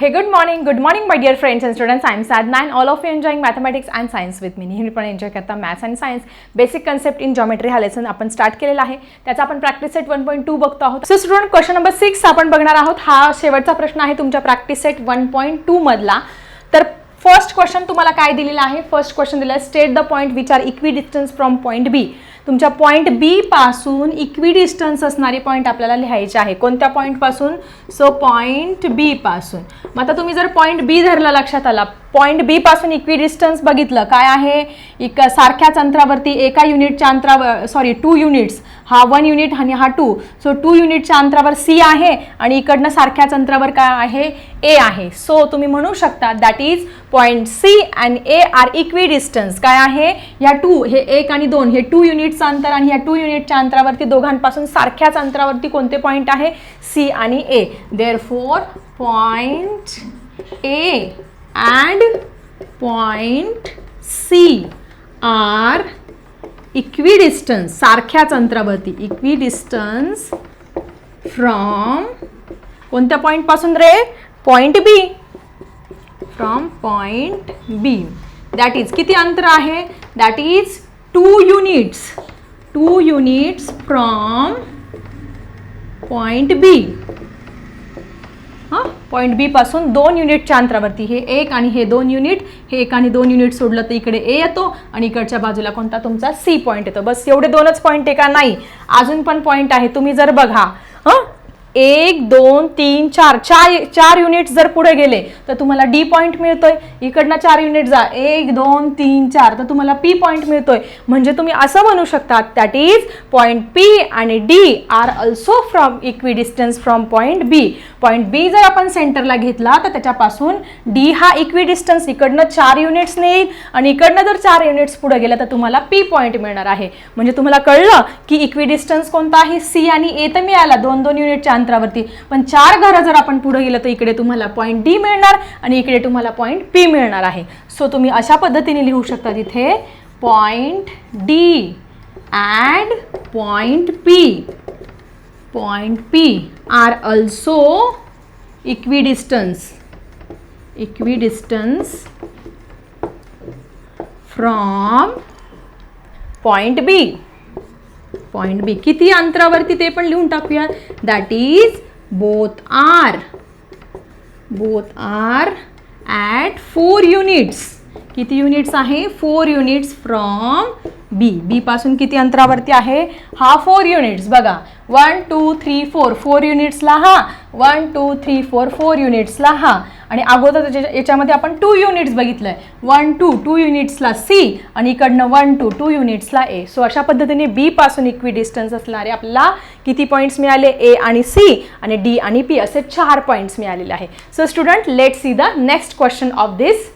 Hey good morning good morning my my friends and and science I'm Sadna and all of you enjoying mathematics and science with me. नेहमीपणे enjoy करता maths and science basic concept in geometry हा lesson आपण start केलेला आहे. त्याचा आपण practice set one point two बघतो आहोत. So student question number six आपण बघणार आहोत. हा शेवटचा प्रश्न आहे तुमच्या practice set one point two मधला. तर फर्स्ट क्वेश्चन तुम्हाला काय दिलेला आहे? फर्स्ट क्वेश्चन दिला आहे state the point which are equidistance from point B तुमच्या पॉईंट बी पासून इक्वी डिस्टन्स असणारी पॉईंट आपल्याला लिहायचे आहे. कोणत्या पॉईंटपासून सो पॉईंट बी पासून. मग आता तुम्ही जर पॉईंट बी धरला लक्षात आला. पॉईंट बी पासून इक्वी डिस्टन्स बघितलं काय आहे? एक सारख्याच अंतरावरती एका युनिटच्या अंतरावर सॉरी टू युनिट्स हा वन युनिट आणि हा टू. सो टू युनिटच्या अंतरावर सी आहे आणि इकडनं सारख्याच अंतरावर काय आहे? ए आहे. सो तुम्ही म्हणू शकता that is point C and A are equidistance काय आहे? या टू हे एक आणि दोन हे टू युनिटचं अंतर आणि या टू युनिटच्या अंतरावरती दोघांपासून सारख्याच अंतरावरती कोणते पॉईंट आहे? सी आणि A therefore point A and point C are equidistance सारख्याच अंतरावरती इक्वी डिस्टन्स फ्रॉम कोणत्या पॉईंटपासून रे? Point B from point B that is किती अंतर आहे? That is two units two units from point B हां? पॉईंट बी पासून दोन युनिटच्या अंतरावरती. हे एक आणि हे दोन युनिट हे एक आणि दोन युनिट सोडलं तर इकडे ए येतो आणि इकडच्या बाजूला कोणता? तुमचा सी पॉईंट येतो. बस एवढे दोनच पॉईंट आहे का नाही. अजून पण पॉईंट आहे. तुम्ही जर बघा हां? एक दोन तीन चार. चार चार युनिट जर पुढे गेले तर तुम्हाला डी पॉईंट मिळतोय. इकडनं चार युनिट जा. एक दोन तीन चार. तर तुम्हाला पी पॉईंट मिळतोय. म्हणजे तुम्ही असं म्हणू शकता दॅट इज पॉईंट पी आणि D are also from equidistance from point B point B जर आपण सेंटरला घेतला तर त्याच्यापासून डी हा इक्वी डिस्टन्स इकडनं चार युनिट्स येईल आणि इकडनं जर चार युनिट्स पुढे गेलं तर तुम्हाला पी पॉईंट मिळणार आहे. म्हणजे तुम्हाला कळलं की इक्वी डिस्टन्स कोणता आहे? सी आणि ए तर मिळाला. दोन दोन युनिटच्या अंतरावरती पण चार घरं जर आपण पुढे गेलं तर इकडे तुम्हाला पॉईंट डी मिळणार आणि इकडे तुम्हाला पॉईंट पी मिळणार आहे. सो तुम्ही अशा पद्धतीने लिहू शकता तिथे point D and point P point P are also equidistance equidistance from point B point B किती अंतरावरती ते पण लिहून टाकूया. That is both are both are at four units किती युनिट्स आहे? फोर युनिट्स फ्रॉम बी बीपासून किती अंतरावरती आहे? हा फोर युनिट्स बघा one two three four four युनिट्सला हा. One two three four four युनिट्सला हा. आणि अगोदर त्याच्या- याच्यामध्ये आपण टू युनिट्स बघितलं आहे वन टू टू युनिट्सला सी आणि इकडनं वन टू टू युनिट्सला ए सो अशा पद्धतीने बीपासून इक्वी डिस्टन्स असणारे आपल्याला किती पॉईंट्स मिळाले? ए आणि सी आणि डी आणि पी असे चार पॉईंट्स मिळालेले आहे. So student let see the next question of this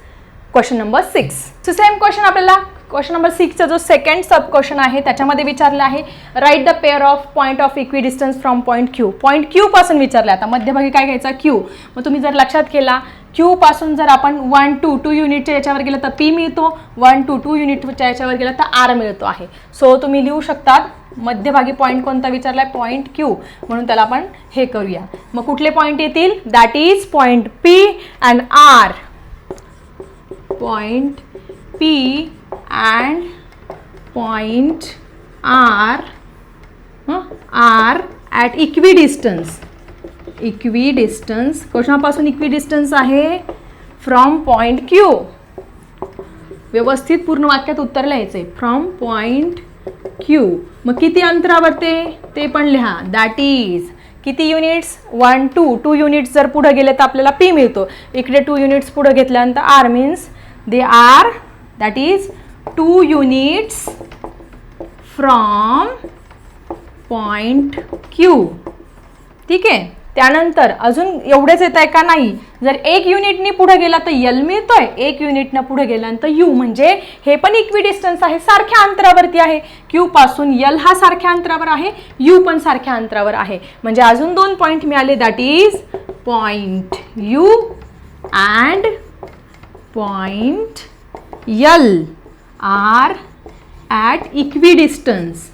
question number six so same question आपल्याला. क्वेश्चन नंबर सिक्सचा जो सेकंड सब क्वेश्चन आहे त्याच्यामध्ये विचारलं आहे write the pair of point of equidistance from point Q point Q पासून विचारलं आता मध्यभागी काय घ्यायचा? क्यू मग तुम्ही जर लक्षात केला क्यूपासून जर आपण वन टू टू युनिटच्या याच्यावर गेलं तर पी मिळतो. वन टू टू युनिटच्या याच्यावर गेलं तर आर मिळतो आहे. सो तुम्ही लिहू शकतात मध्यभागी पॉईंट कोणता विचारला आहे पॉईंट क्यू म्हणून त्याला आपण हे करूया. मग कुठले पॉईंट येतील? That is point P and R point P and point R huh, R at equidistance. Equidistance कशापासून इक्विडिस्टन्स आहे? फ्रॉम पॉईंट क्यू व्यवस्थित पूर्ण वाक्यात उत्तर लिहायचं आहे फ्रॉम पॉईंट क्यू मग किती अंतरावर ते ते पण लिहा. दॅट इज किती units one two two units जर पुढे गेले तर आपल्याला पी मिळतो. इकडे टू युनिट्स पुढे घेतल्यानंतर are means they are that is two units from point Q ठीक आहे? त्यानंतर अजून एवढेच येत आहे का नाही? जर एक युनिटनी पुढे गेला तर यल मिळतोय. एक युनिटनं पुढे गेल्यानंतर यू म्हणजे हे पण इक्वी डिस्टन्स आहे सारख्या अंतरावरती आहे. क्यू पासून यल हा सारख्या अंतरावर आहे यू पण सारख्या अंतरावर आहे. म्हणजे अजून दोन पॉईंट मिळाले. That is point U and point L are at equidistance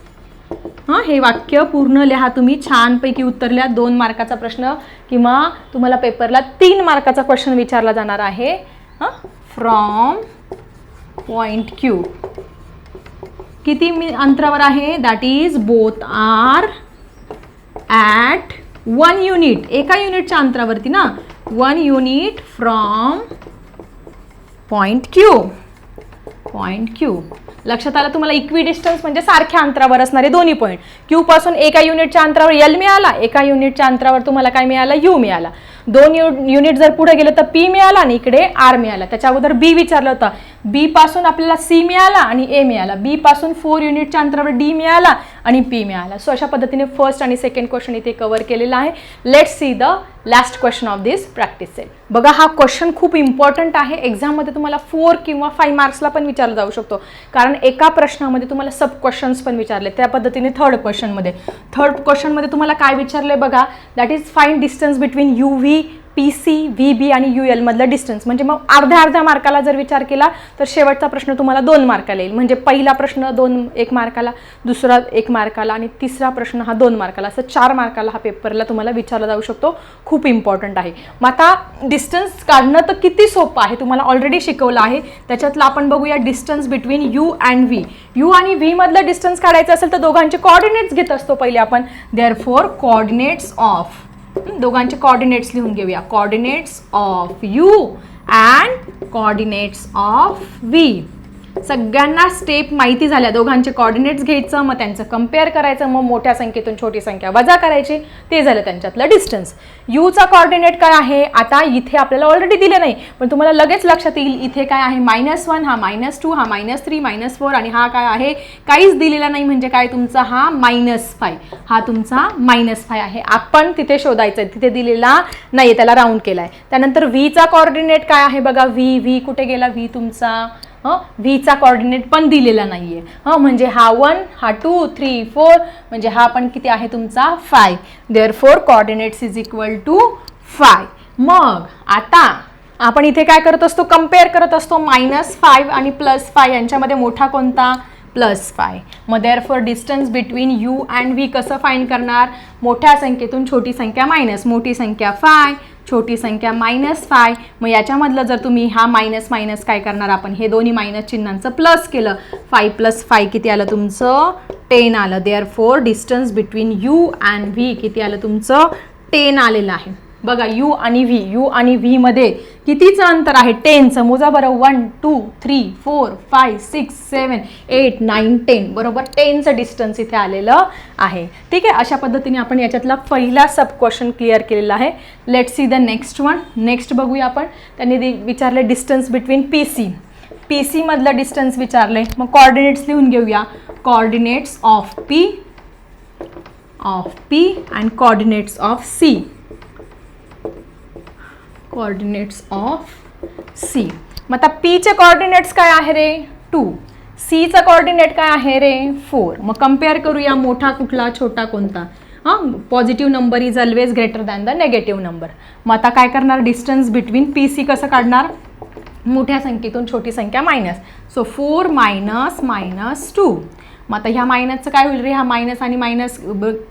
हां हे वाक्य पूर्ण लिहा तुम्ही. छानपैकी उत्तरल्या दोन मार्काचा प्रश्न किंवा तुम्हाला पेपरला तीन मार्काचा क्वेश्चन विचारला जाणार आहे. हां फ्रॉम पॉईंट क्यू किती मी अंतरावर आहे? That is both are at one unit एका युनिटच्या अंतरावरती ना? One unit from point Q point Q लक्षात आलं तुम्हाला इक्वी डिस्टन्स म्हणजे सारख्या अंतरावर असणारे दोन्ही पॉईंट क्यू पासून एका युनिटच्या अंतरावर एल मिळाला एका युनिटच्या अंतरावर तुम्हाला काय मिळालं? यू मिळाला. दोन यु युनिट जर पुढे गेलं तर पी मिळाला आणि इकडे आर मिळाला. त्याच्या अगोदर बी विचारलं होतं. बी पासून आपल्याला सी मिळाला आणि ए मिळाला. बी पासून फोर युनिटच्या अंतरावर डी मिळाला आणि पी मिळाला. सो अशा पद्धतीने फर्स्ट आणि सेकंड क्वेश्चन इथे कव्हर केलेला आहे. Let see the last question of this practice set बघा हा क्वेश्चन खूप इम्पॉर्टंट आहे. एक्झाममध्ये तुम्हाला फोर किंवा फाईव्ह मार्क्सला पण विचारला जाऊ शकतो. कारण एका प्रश्नामध्ये तुम्हाला सब क्वेश्चन्स पण विचारले. त्या पद्धतीने थर्ड क्वेश्चनमध्ये थर्ड क्वेश्चनमध्ये तुम्हाला काय विचारलं आहे बघा? That is find distance between U V P C V B आणि यू एलमधलं डिस्टन्स म्हणजे मग अर्ध्या अर्ध्या मार्काला जर विचार केला तर शेवटचा प्रश्न तुम्हाला दोन मार्काला येईल. म्हणजे पहिला प्रश्न दोन एक मार्काला दुसरा एक मार्काला आणि तिसरा प्रश्न हा दोन मार्काला असं चार मार्काला हा पेपरला तुम्हाला विचारला जाऊ शकतो. खूप इम्पॉर्टंट आहे. मग आता डिस्टन्स काढणं तर किती सोपं आहे? तुम्हाला ऑलरेडी शिकवलं आहे. त्याच्यातलं आपण बघूया distance between U and V U आणि व्हीमधलं डिस्टन्स काढायचं असेल तर दोघांचे कॉर्डिनेट्स घेत असतो पहिले आपण. देअर फोर कॉर्डिनेट्स ऑफ दोघांचे कॉर्डिनेट्स लिहून घेऊया. Coordinates of U and coordinates of V सगळ्यांना स्टेप माहिती झाल्या. दोघांचे कॉर्डिनेट्स घ्यायचं मग त्यांचं कंपेअर करायचं मग मोठ्या संख्येतून छोटी संख्या वजा करायची. ते झालं त्यांच्यातलं डिस्टन्स यूचा कॉर्डिनेट काय आहे? आता इथे आपल्याला ऑलरेडी दिले नाही पण तुम्हाला लगेच लक्षात येईल इथे काय आहे? मायनस वन हा मायनस टू हा मायनस थ्री मायनस फोर आणि हा काय आहे? काहीच दिलेला नाही म्हणजे काय तुमचा? हा मायनस फाय हा तुमचा मायनस फाय आहे. आपण तिथे शोधायचं आहे तिथे दिलेला नाही त्याला राऊंड केला आहे त्यानंतर व्हीचा कॉर्डिनेट काय आहे बघा? व्ही व्ही कुठे गेला? व्ही तुमचा हं? व्हीचा कॉर्डिनेट पण दिलेला नाही आहे हं? म्हणजे हा वन हा टू थ्री फोर म्हणजे हा पण किती आहे तुमचा? Five therefore coordinates is equal to five मग आता आपण इथे काय करत असतो? कंपेअर करत असतो. मायनस फाईव्ह आणि प्लस फाय यांच्यामध्ये मोठा कोणता? प्लस फाय मग therefore distance between U and V कसं फाईन करणार? मोठ्या संख्येतून छोटी संख्या मायनस मोठी संख्या फाय छोटी संख्या मायनस फाय मग याच्यामधलं जर तुम्ही हा मायनस मायनस काय करणार आपण? हे दोन्ही मायनस चिन्हांचं प्लस केलं. फाय प्लस फाय किती आलं तुमचं? टेन आलं. Therefore distance between U and V किती आलं तुमचं? टेन आलेलं आहे. बघा यू आणि व्ही यू आणि व्हीमध्ये कितीचं अंतर आहे? टेनचं. मोजा बरं. One two three four five six seven eight nine ten बरोबर? टेनचं डिस्टन्स इथे आलेलं आहे. ठीक आहे? अशा पद्धतीने आपण याच्यातला पहिला सब क्वेश्चन क्लिअर केलेला आहे. Let see the next one next बघूया आपण. त्यांनी विचारले distance between P C P सीमधलं distance विचारले मग कॉर्डिनेट्स लिहून घेऊया. Coordinates of P of P and coordinates of C coordinates of C मग आता पीचे कॉर्डिनेट्स काय आहे रे? टू सीचा कॉर्डिनेट काय आहे रे? फोर मग कंपेअर करूया मोठा कुठला छोटा कोणता. हां? Positive number is always greater than the negative number मग आता काय करणार? डिस्टन्स बिटवीन पी सी कसं काढणार? मोठ्या संख्येतून छोटी संख्या minus so four minus minus two मग आता ह्या मायनसचं काय होईल रे? हा मायनस आणि मायनस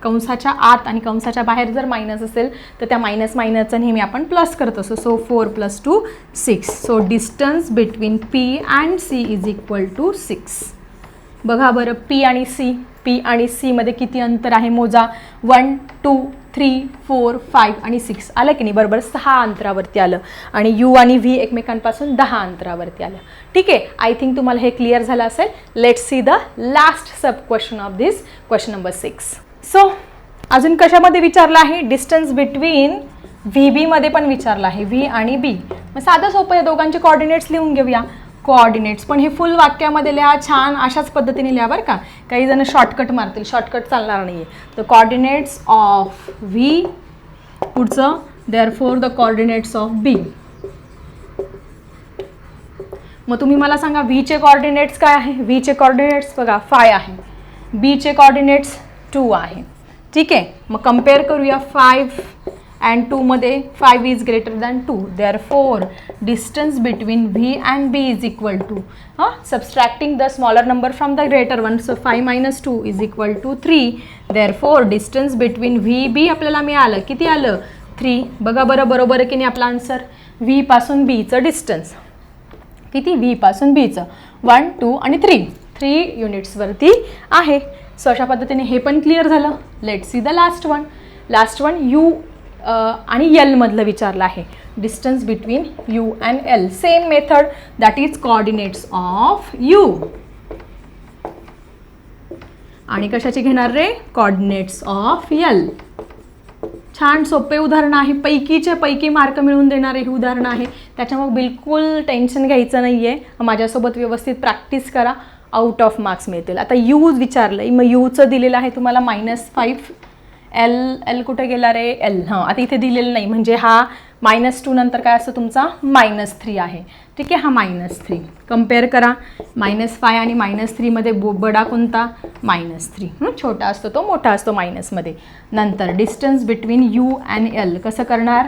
कंसाच्या आत आणि कंसाच्या बाहेर जर मायनस असेल तर त्या मायनस मायनसचं नेहमी आपण प्लस करत असतो so four plus two six so distance between P and C is equal to six बघा बरं पी आणि सी पी आणि सीमध्ये किती अंतर आहे मोजा? One two three four five आणि सिक्स आलं की नाही? बरोबर सहा अंतरावरती आलं. आणि यू आणि व्ही एकमेकांपासून दहा अंतरावरती आलं. ठीक आहे? आय थिंक तुम्हाला हे क्लिअर झालं असेल. Let see the last sub question of this question number six so अजून कशामध्ये विचारलं आहे? डिस्टन्स बिटवीन व्ही बीमध्ये पण विचारलं आहे. व्ही आणि बी मग साधं सोपं या दोघांचे कॉर्डिनेट्स लिहून घेऊया. कोऑर्डिनेट्स पण हे फुल वाक्यामध्ये लिहा छान अशाच पद्धतीने लिहा बरं का. काही जण शॉर्टकट मारतील. शॉर्टकट चालणार नाही आहे तर कॉर्डिनेट्स ऑफ व्ही पुढचं therefore the coordinates of B मग तुम्ही मला सांगा व्हीचे कॉर्डिनेट्स काय आहे? व्हीचे कॉर्डिनेट्स बघा फाय आहे. बीचे कॉर्डिनेट्स टू आहे. ठीक आहे? मग कंपेअर करूया फाईव्ह अँड टूमध्ये five is greater than two therefore distance between V and B is equal to हां subtracting the smaller number from the greater one so five minus two is equal to three therefore distance between V B आपल्याला मिळालं. किती आलं? Three बघा बरं बरोबर आहे की नाही आपला आन्सर व्हीपासून बीचं डिस्टन्स किती? व्हीपासून बीचं वन टू आणि थ्री थ्री युनिट्सवरती आहे. सो अशा पद्धतीने हे पण क्लिअर झालं. Let see the last one last one U आणि यलमधलं विचारलं आहे. Distance between U and L same method that is coordinates of U आणि कशाची घेणार रे? कॉर्डिनेट्स ऑफ यल छान सोपे उदाहरण आहे. पैकीचे पैकी मार्क मिळवून देणारे हे उदाहरण आहे. त्याच्यामुळे बिलकुल टेन्शन घ्यायचं नाही आहे माझ्यासोबत व्यवस्थित प्रॅक्टिस करा. आउट ऑफ मार्क्स मिळतील. आता यू विचारलं मग यूचं दिलेलं आहे तुम्हाला मायनस फाईव्ह एल एल कुठे गेला रे? एल हां आता इथे दिलेलं नाही. म्हणजे हा मायनस टू नंतर काय असतं तुमचा? मायनस थ्री आहे. ठीक आहे? हा मायनस थ्री कंपेअर करा. मायनस फाय आणि मायनस थ्रीमध्ये बो बडा कोणता? मायनस थ्री छोटा असतो तो मोठा असतो मायनसमध्ये नंतर distance between U and L कसं करणार?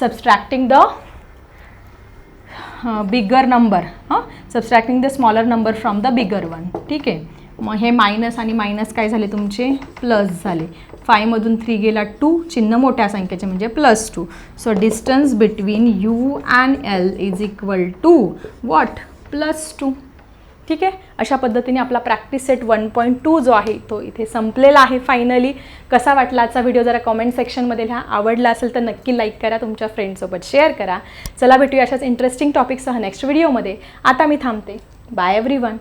सबस्ट्रॅक्टिंग द बिगर नंबर हां subtracting the smaller number from the bigger one ठीक आहे? मग हे मायनस आणि मायनस काय झाले तुमचे? प्लस झाले. फायमधून थ्री गेला टू चिन्ह मोठ्या संख्येचे म्हणजे plus two so distance between U and L is equal to what plus two ठीक आहे? अशा पद्धतीने आपला practice set one point two जो आहे तो इथे संपलेला आहे फायनली कसा वाटला आजचा व्हिडिओ जरा कॉमेंट सेक्शनमध्ये लिहा. आवडला असेल तर नक्की लाईक करा. तुमच्या फ्रेंडसोबत शेअर करा. चला भेटूया अशाच इंटरेस्टिंग टॉपिकसह नेक्स्ट व्हिडिओमध्ये आता मी थांबते. Bye every one